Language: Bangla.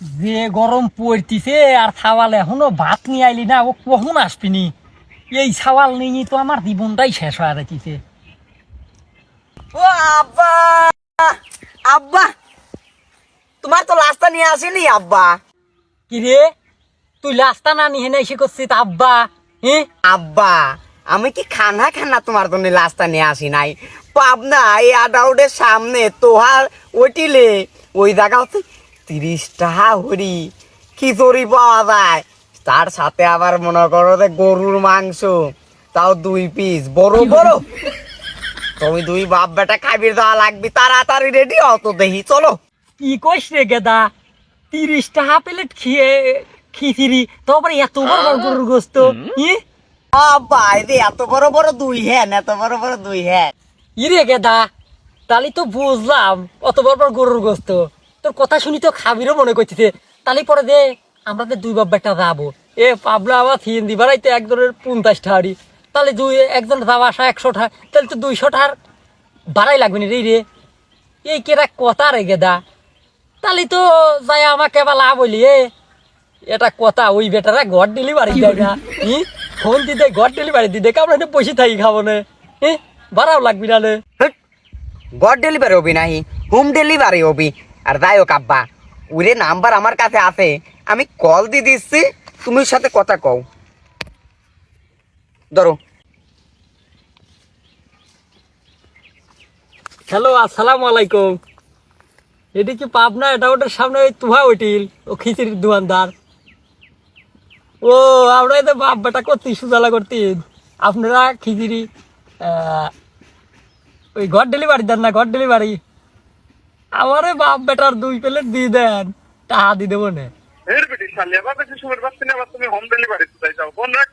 যে গরম পড়তিছে আর ছাওয়াল এখনও ভাত নিয়ে আইলি না ও কখন আসবিনি এই ছাওয়াল নিয়ে তো আমার জীবনটাই শেষ হয়ে যাচ্ছে ও আব্বা! আব্বা! তোমার তো লাস্তা নিয়ে আসেনি আব্বা। কিরে? তুই লাস্তা না নিয়ে এসে করছিস আব্বা? হ্যাঁ আব্বা আমি কি খানা খানা তোমার জন্য লাস্তা নিয়ে আসি নাই? পাবনা এই আডাউটের সামনে তোহার ওইটিলে ওই জায়গা হচ্ছে তিরিশ টাকা হরি খিচুড়ি পাওয়া যায়? তার সাথে আবার মনে করো যে গরুর মাংস তাও দুই পিস বড় বড়। তুমি দুই বাপ বেটা খাবির দেওয়া লাগবে তাড়াতাড়ি রেডি হও তো দেখি চলো। কি কইস রে গেদা? তিরিশ টাকা প্লেট খেয়ে খিচিড়ি তারপরে এত বড় বড় গরুর গোস্ত ই? আব্বা এই যে এত বড় বড় দুই হ্যান এত বড় বড় দুই হ্যান। ইরে গেদা তাহলে তো বুঝলাম অত বড় বড় গরুর গোস্ত। তোর কথা শুনি তো খাবিরও মনে করতেছে। তাহলে পরে দে, আমরা তো দুই বাপ বেটা যাব। এ পাবলা আবার থিন দি বাড়াইতে একজনের পঞ্চাশ টাকারি তাহলে দুই, একজন যাওয়া আসা একশো টাকা তাহলে তো দুইশো টাকার বাড়াই লাগবে না রে রে। এই কেরা কথা রে গেদা। তাহলে তো যাই আমাকে এবার লাভ হইলি, এ। এটা কথা ওই বেটারা ঘর ডেলিভারি দেয় না। ই? ফোন দিতে, ঘর ডেলিভারি দিতে আমরা এখানে বসে থাকি খাব না। এ বাড়াও লাগবি না রে। গড ডেলিভারি হবি নাহি হোম ডেলিভারি হবি। আর যাই হোক, আব্বা, ওরে নাম্বার আমার কাছে আছে। আমি কল দিয়ে দিচ্ছি, তুমি সাথে কথা কও। ধরো। হ্যালো, আসসালামু আলাইকুম। এটি কি পাবনা এটা ওটার সামনে ওই তুহা ওটিল ও খিচুড়ির দোকানদার। ও, আমরা তো বাপ বেটা করতি সুজালা করতি আপনারা খিচুড়ি ওই ঘর ডেলিভারি দেন না, ঘর ডেলিভারি আমারে বাপ বেটার দুই প্লেট দিয়ে দেন। টাকা দিয়ে দেবো না। এর বেটি শালি আবার বেশি সময় পাচ্ছি না আবার তুমি হোম ডেলিভারি চাই যাও ফোন রাখ।